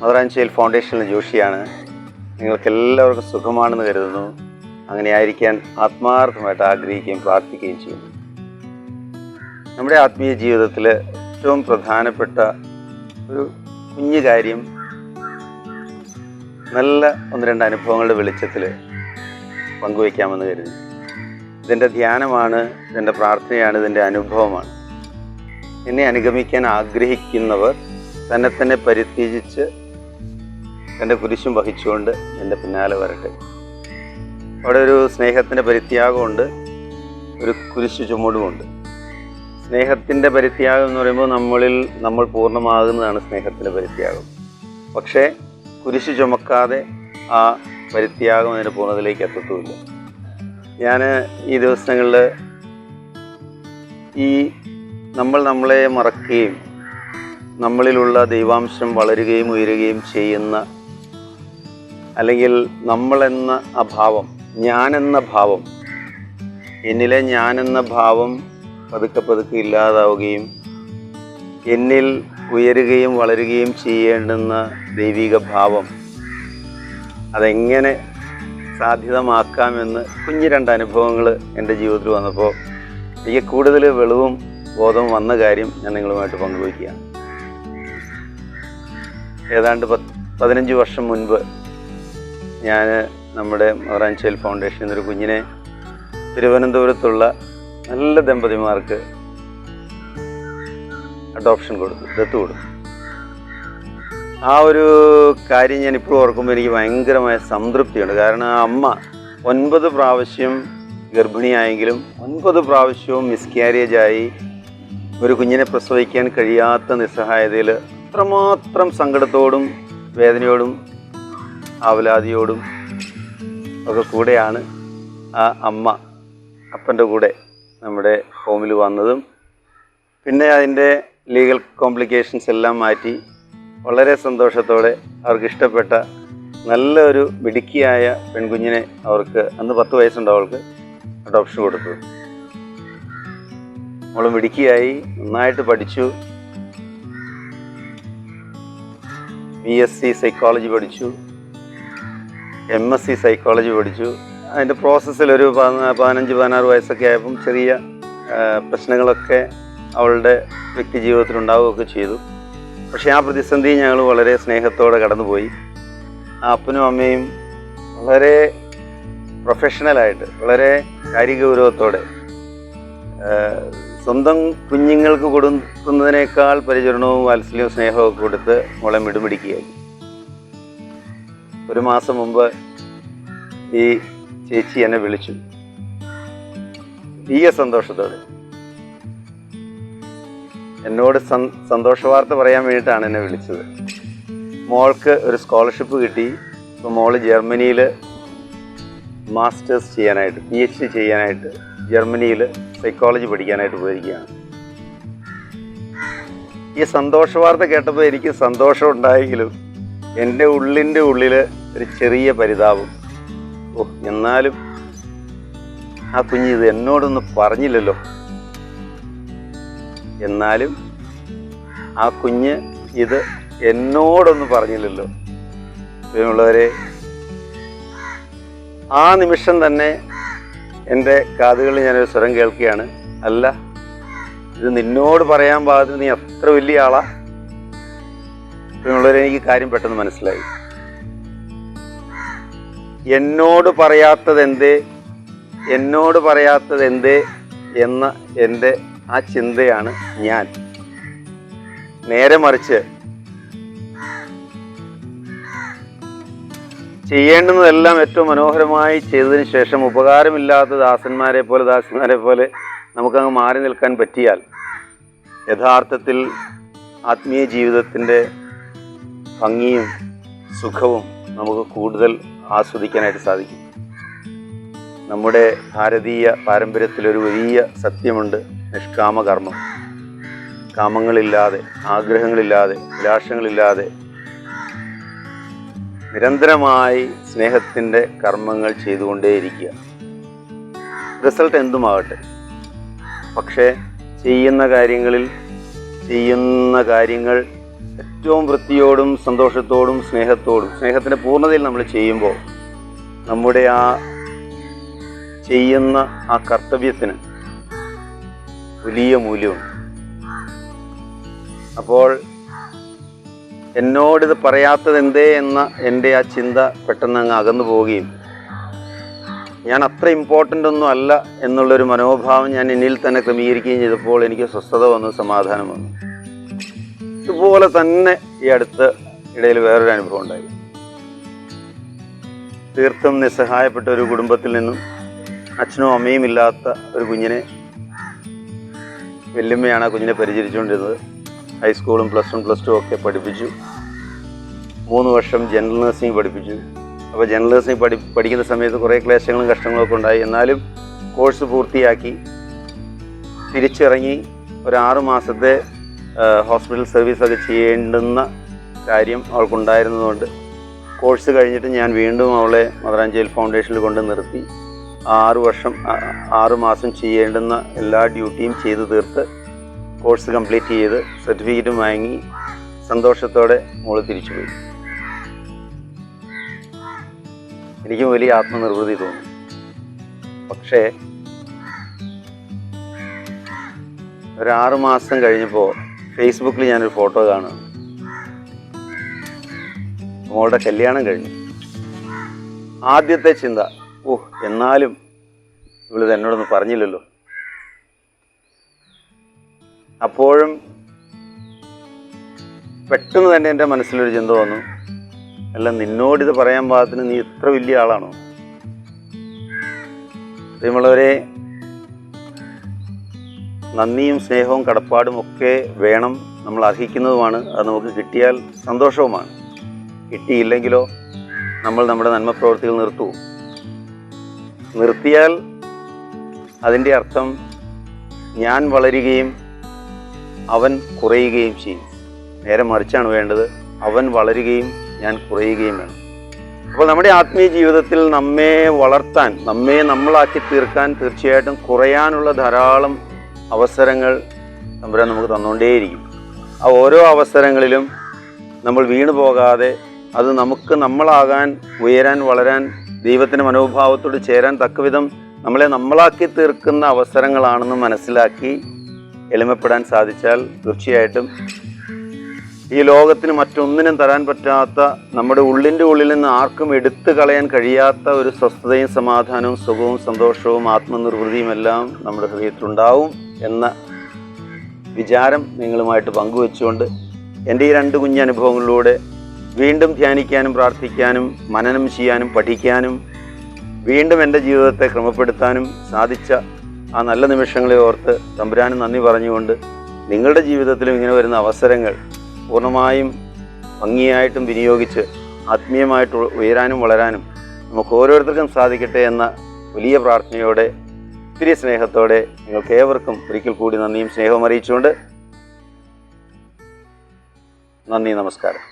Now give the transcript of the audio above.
മദറാഞ്ചേൽ ഫൗണ്ടേഷനിലെ ജോഷിയാണ്. നിങ്ങൾക്ക് എല്ലാവർക്കും സുഖമാണെന്ന് കരുതുന്നു. അങ്ങനെ ആയിരിക്കാൻ ആത്മാർത്ഥമായിട്ട് ആഗ്രഹിക്കുകയും പ്രാർത്ഥിക്കുകയും ചെയ്യുന്നു. നമ്മുടെ ആത്മീയ ജീവിതത്തിൽ ഏറ്റവും പ്രധാനപ്പെട്ട ഒരു കുഞ്ഞു കാര്യം നല്ല ഒന്ന് രണ്ട് അനുഭവങ്ങളുടെ വെളിച്ചത്തിൽ പങ്കുവയ്ക്കാമെന്ന് കരുതി ഇതിന്റെ ധ്യാനമാണ് ഇതിന്റെ പ്രാർത്ഥനയാണ് ഇതിന്റെ അനുഭവമാണ്. എന്നെ അനുഗമിക്കാൻ ആഗ്രഹിക്കുന്നവർ തന്നെ തന്നെ പരിത്യജിച്ച് തന്റെ കുരിശും വഹിച്ചുകൊണ്ട് എന്റെ പിന്നാലെ വരട്ടെ. അവിടെ ഒരു സ്നേഹത്തിന്റെ പരിത്യാഗമുണ്ട് ഒരു കുരിശു ചുമടുമുണ്ട്. സ്നേഹത്തിന്റെ പരിത്യാഗം എന്ന് പറയുമ്പോൾ നമ്മളിൽ നമ്മൾ പൂർണമാകുന്നതാണ് സ്നേഹത്തിന്റെ പരിത്യാഗം. പക്ഷേ കുരിശു ചുമക്കാതെ ആ പരിത്യാഗം അതിന്റെ പൂർണതയിലേക്ക് എത്തത്തുമില്ല. ഞാൻ ഈ ദിവസങ്ങളിൽ ഈ നമ്മൾ നമ്മളെ മറക്കുകയും നമ്മളിലുള്ള ദൈവാംശം വളരുകയും ഉയരുകയും ചെയ്യുന്ന അല്ലെങ്കിൽ നമ്മളെന്ന അഭാവം ഞാനെന്ന ഭാവം എന്നിലെ ഞാനെന്ന ഭാവം പതുക്കെ പതുക്കെ ഇല്ലാതാവുകയും എന്നിൽ ഉയരുകയും വളരുകയും ചെയ്യേണ്ടുന്ന ദൈവിക ഭാവം അതെങ്ങനെ സാധ്യതമാക്കാമെന്ന് കുഞ്ഞു രണ്ട് അനുഭവങ്ങൾ എന്റെ ജീവിതത്തിൽ വന്നപ്പോൾ എനിക്ക് കൂടുതൽ വെളിവും ബോധവും വന്ന കാര്യം ഞാൻ നിങ്ങളുമായിട്ട് പങ്കുവയ്ക്കുകയാണ്. ഏതാണ്ട് പത്ത് പതിനഞ്ച് വർഷം മുൻപ് ഞാൻ നമ്മുടെ മറാഞ്ചേൽ ഫൗണ്ടേഷൻ എന്നൊരു കുഞ്ഞിനെ തിരുവനന്തപുരത്തുള്ള നല്ല ദമ്പതിമാർക്ക് അഡോപ്ഷൻ കൊടുത്തു ദത്ത് കൊടുത്തു. ആ ഒരു കാര്യം ഞാൻ ഇപ്പോഴും ഓർക്കുമ്പോൾ എനിക്ക് ഭയങ്കരമായ സംതൃപ്തിയുണ്ട്. കാരണം ആ അമ്മ ഒൻപത് പ്രാവശ്യം ഗർഭിണിയായെങ്കിലും ഒൻപത് പ്രാവശ്യവും മിസ്കാരേജ് ആയി ഒരു കുഞ്ഞിനെ പ്രസവിക്കാൻ കഴിയാത്ത നിസ്സഹായതയിൽ അത്രമാത്രം സങ്കടത്തോടും വേദനയോടും ആവലാതിയോടും ഒക്കെ കൂടെയാണ് ആ അമ്മ അപ്പന്റെ കൂടെ നമ്മുടെ ഹോമിൽ വന്നതും. പിന്നെ അതിന്റെ ലീഗൽ കോംപ്ലിക്കേഷൻസ് എല്ലാം മാറ്റി വളരെ സന്തോഷത്തോടെ അവർക്ക് ഇഷ്ടപ്പെട്ട നല്ലൊരു മിടുക്കിയായ പെൺകുഞ്ഞിനെ അവർക്ക് അന്ന് പത്ത് വയസ്സുണ്ട് അവൾക്ക് അഡോപ്ഷൻ കൊടുത്തു അവൾ മിടുക്കിയായി നന്നായിട്ട് പഠിച്ചു. ബി എസ് സി സൈക്കോളജി പഠിച്ചു. എം എസ് സി സൈക്കോളജി പഠിച്ചു. അതിന്റെ പതിന- പതിനഞ്ച് പതിനാറ് വയസ്സൊക്കെ ആയപ്പം ചെറിയ പ്രശ്നങ്ങളൊക്കെ അവളുടെ വ്യക്തി ജീവിതത്തിൽ ഉണ്ടാവുകയൊക്കെ ചെയ്തു. പക്ഷേ ആ പ്രതിസന്ധി ഞങ്ങൾ വളരെ സ്നേഹത്തോടെ കടന്നുപോയി. ആ അപ്പനും അമ്മയും വളരെ പ്രൊഫഷണലായിട്ട് വളരെ കാര്യഗൗരവത്തോടെ സ്വന്തം കുഞ്ഞുങ്ങൾക്ക് കൊടുക്കുന്നതിനേക്കാൾ പരിചരണവും വാത്സല്യവും സ്നേഹവും കൊടുത്ത് മോളെ മിടുമിടിക്കുകയായി ഒരു മാസം മുമ്പ് ഈ ചേച്ചി എന്നെ വിളിച്ചു. വലിയ സന്തോഷത്തോടെ. എന്നോട് സന്- സന്തോഷ വാർത്ത പറയാൻ വേണ്ടിയിട്ടാണ് എന്നെ വിളിച്ചത്. മോൾക്ക് ഒരു സ്കോളർഷിപ്പ് കിട്ടി. ഇപ്പോൾ മോൾ ജർമ്മനിയിൽ മാസ്റ്റേഴ്സ് ചെയ്യാനായിട്ട് പി എച്ച് ഡി ചെയ്യാനായിട്ട് ജർമ്മനിയിൽ സൈക്കോളജി പഠിക്കാനായിട്ട് പോയിരിക്കുകയാണ് ഈ സന്തോഷ വാർത്ത കേട്ടപ്പോൾ എനിക്ക് സന്തോഷം ഉണ്ടായെങ്കിലും എന്റെ ഉള്ളിന്റെ ഉള്ളിൽ ഒരു ചെറിയ പരിതാപം. ഓ എന്നാലും ആ കുഞ്ഞ് ഇത് എന്നോടൊന്നും പറഞ്ഞില്ലല്ലോ. എന്നാലും ആ കുഞ്ഞ് ഇത് എന്നോടൊന്നും പറഞ്ഞില്ലല്ലോ. പ്രിയമുള്ളവരെ ആ നിമിഷം തന്നെ എന്റെ കാതുകളിൽ ഞാനൊരു സ്വരം കേൾക്കുകയാണ്. അല്ല ഇത് നിന്നോട് പറയാൻ പാകത്തിന് നീ അത്ര വലിയ ആളാ? പ്രിയമുള്ളവരെ എനിക്ക് കാര്യം പെട്ടെന്ന് മനസ്സിലായി. എന്നോട് പറയാത്തത് എന്തേ എന്നോട് പറയാത്തത് എന്തേ എന്ന എന്റെ ആ ചിന്തയാണ് ഞാൻ. നേരെ മറിച്ച്. ചെയ്യേണ്ടുന്നതെല്ലാം ഏറ്റവും മനോഹരമായി ചെയ്തതിന് ശേഷം ഉപകാരമില്ലാത്ത ദാസന്മാരെ പോലെ ദാസന്മാരെ പോലെ നമുക്കങ്ങ് മാറി നിൽക്കാൻ പറ്റിയാൽ യഥാർത്ഥത്തിൽ ആത്മീയ ജീവിതത്തിന്റെ ഭംഗിയും സുഖവും നമുക്ക് കൂടുതൽ ആസ്വദിക്കാനായിട്ട് സാധിക്കും. നമ്മുടെ ഭാരതീയ പാരമ്പര്യത്തിലൊരു വലിയ സത്യമുണ്ട് നിഷ്കാമ കർമ്മം കാമങ്ങളില്ലാതെ ആഗ്രഹങ്ങളില്ലാതെ അഭിലാഷങ്ങളില്ലാതെ നിരന്തരമായി സ്നേഹത്തിന്റെ കർമ്മങ്ങൾ ചെയ്തുകൊണ്ടേയിരിക്കുക. റിസൾട്ട് എന്തുമാകട്ടെ? പക്ഷേ ചെയ്യുന്ന കാര്യങ്ങളിൽ ചെയ്യുന്ന കാര്യങ്ങൾ ഏറ്റവും വൃത്തിയോടും സന്തോഷത്തോടും സ്നേഹത്തോടും സ്നേഹത്തിന്റെ പൂർണതയിൽ നമ്മൾ ചെയ്യുമ്പോൾ നമ്മുടെ ആ ചെയ്യുന്ന ആ കർത്തവ്യത്തിന് വലിയ മൂല്യമുണ്ട്. അപ്പോൾ എന്നോടിത് പറയാത്തത് എന്തേ എന്ന എന്റെ ആ ചിന്ത പെട്ടെന്ന് അങ്ങ് അകന്നു പോവുകയും ഞാൻ അത്ര ഇമ്പോർട്ടന്റ് ഒന്നും അല്ല എന്നുള്ളൊരു മനോഭാവം ഞാൻ എന്നിൽ തന്നെ ക്രമീകരിക്കുകയും ചെയ്തപ്പോൾ എനിക്ക് സ്വസ്ഥത വന്നു സമാധാനം വന്നു. ഇതുപോലെ തന്നെ ഈ അടുത്ത ഇടയിൽ വേറൊരു അനുഭവം ഉണ്ടായി. തീർത്തും നിസ്സഹായപ്പെട്ട ഒരു കുടുംബത്തിൽ നിന്നും അച്ഛനും അമ്മയും ഇല്ലാത്ത ഒരു കുഞ്ഞിനെ വെല്ലുമ്മയാണ് ആ കുഞ്ഞിനെ പരിചരിച്ചുകൊണ്ടിരുന്നത്. ഹൈസ്കൂളും പ്ലസ് വൺ പ്ലസ് ടു ഒക്കെ പഠിപ്പിച്ചു. മൂന്ന് വർഷം ജനറൽ നഴ്സിംഗ് പഠിപ്പിച്ചു. അപ്പോൾ ജനറൽ നഴ്സിംഗ് പഠി പഠിക്കുന്ന സമയത്ത് കുറേ ക്ലേശങ്ങളും കഷ്ടങ്ങളും ഒക്കെ ഉണ്ടായി. എന്നാലും കോഴ്സ് പൂർത്തിയാക്കി തിരിച്ചിറങ്ങി ഒരു ആറ് മാസത്തെ ഹോസ്പിറ്റൽ സർവീസൊക്കെ ചെയ്യേണ്ടുന്ന കാര്യം അവൾക്കുണ്ടായിരുന്നതുകൊണ്ട് കോഴ്സ് കഴിഞ്ഞിട്ട് ഞാൻ വീണ്ടും അവളെ മദറാഞ്ചേൽ ഫൗണ്ടേഷനിൽ കൊണ്ട് നിർത്തി. ആറു വർഷം ആറു മാസം ചെയ്യേണ്ടുന്ന എല്ലാ ഡ്യൂട്ടിയും ചെയ്തു തീർത്ത് കോഴ്സ് കംപ്ലീറ്റ് ചെയ്ത് സർട്ടിഫിക്കറ്റ് വാങ്ങി സന്തോഷത്തോടെ മോൾ തിരിച്ചുപോയി എനിക്ക് വലിയ ആത്മനിർവൃതി തോന്നി. പക്ഷേ ഒരു ആറ് മാസം കഴിഞ്ഞപ്പോൾ ഫേസ്ബുക്കിൽ ഞാനൊരു ഫോട്ടോ കാണും. മോളുടെ കല്യാണം കഴിഞ്ഞു. ആദ്യത്തെ ചിന്ത ഓ എന്നാലും ഇവളിത് എന്നോടൊന്നും പറഞ്ഞില്ലല്ലോ. അപ്പോഴും പെട്ടെന്ന് തന്നെ എന്റെ മനസ്സിലൊരു ചിന്ത വന്നു. അല്ല നിന്നോട് നിന്നോടിത് പറയാൻ പാകത്തിന് നീ ഇത്ര വലിയ ആളാണോ? പ്രിയമുള്ളവരെ നന്ദിയും സ്നേഹവും കടപ്പാടും ഒക്കെ വേണം നമ്മൾ അർഹിക്കുന്നതുമാണ്. അത് നമുക്ക് കിട്ടിയാൽ സന്തോഷവുമാണ്. കിട്ടിയില്ലെങ്കിലോ നമ്മൾ നമ്മുടെ നന്മ പ്രവൃത്തികൾ നിർത്തുമോ നിർത്തിയാൽ അതിന്റെ അർത്ഥം ഞാൻ വളരുകയും അവൻ കുറയുകയും ചെയ്യും. നേരെ മറിച്ചാണ് വേണ്ടത്. അവൻ വളരുകയും ഞാൻ കുറയുകയും വേണം. അപ്പോൾ നമ്മുടെ ആത്മീയ ജീവിതത്തിൽ നമ്മെ വളർത്താൻ നമ്മെ നമ്മളാക്കി തീർക്കാൻ തീർച്ചയായിട്ടും കുറയാനുള്ള ധാരാളം അവസരങ്ങൾ തമ്പുരാൻ നമുക്ക് തന്നുകൊണ്ടേയിരിക്കും ആ ഓരോ അവസരങ്ങളിലും നമ്മൾ വീണു പോകാതെ അത് നമുക്ക് നമ്മളാകാൻ ഉയരാൻ വളരാൻ ദൈവത്തിന്റെ മനോഭാവത്തോട് ചേരാൻ തക്കവിധം നമ്മളെ നമ്മളാക്കി തീർക്കുന്ന അവസരങ്ങളാണെന്ന് മനസ്സിലാക്കി എളിമപ്പെടാൻ സാധിച്ചാൽ തീർച്ചയായിട്ടും ഈ ലോകത്തിന് മറ്റൊന്നിനും തരാൻ പറ്റാത്ത നമ്മുടെ ഉള്ളിന്റെ ഉള്ളിൽ നിന്ന് ആർക്കും എടുത്തു കളയാൻ കഴിയാത്ത ഒരു സ്വസ്ഥതയും സമാധാനവും സുഖവും സന്തോഷവും ആത്മനിർവൃതിയും എല്ലാം നമ്മുടെ ഹൃദയത്തിലുണ്ടാവും. എന്ന വിചാരം നിങ്ങളുമായിട്ട് പങ്കുവെച്ചുകൊണ്ട് എന്റെ ഈ രണ്ട് കുഞ്ഞനുഭവങ്ങളിലൂടെ വീണ്ടും ധ്യാനിക്കാനും പ്രാർത്ഥിക്കാനും മനനം ചെയ്യാനും പഠിക്കാനും വീണ്ടും എന്റെ ജീവിതത്തെ ക്രമപ്പെടുത്താനും സാധിച്ച ആ നല്ല നിമിഷങ്ങളെ ഓർത്ത് തമ്പുരാനും നന്ദി പറഞ്ഞുകൊണ്ട് നിങ്ങളുടെ ജീവിതത്തിലും ഇങ്ങനെ വരുന്ന അവസരങ്ങൾ പൂർണമായും ഭംഗിയായിട്ടും വിനിയോഗിച്ച് ആത്മീയമായിട്ട് ഉയരാനും വളരാനും നമുക്ക് ഓരോരുത്തർക്കും സാധിക്കട്ടെ എന്ന വലിയ പ്രാർത്ഥനയോടെ ഒത്തിരി സ്നേഹത്തോടെ നിങ്ങൾക്ക് ഏവർക്കും ഒരിക്കൽ കൂടി നന്ദിയും സ്നേഹവും അറിയിച്ചുകൊണ്ട് നന്ദി നമസ്കാരം.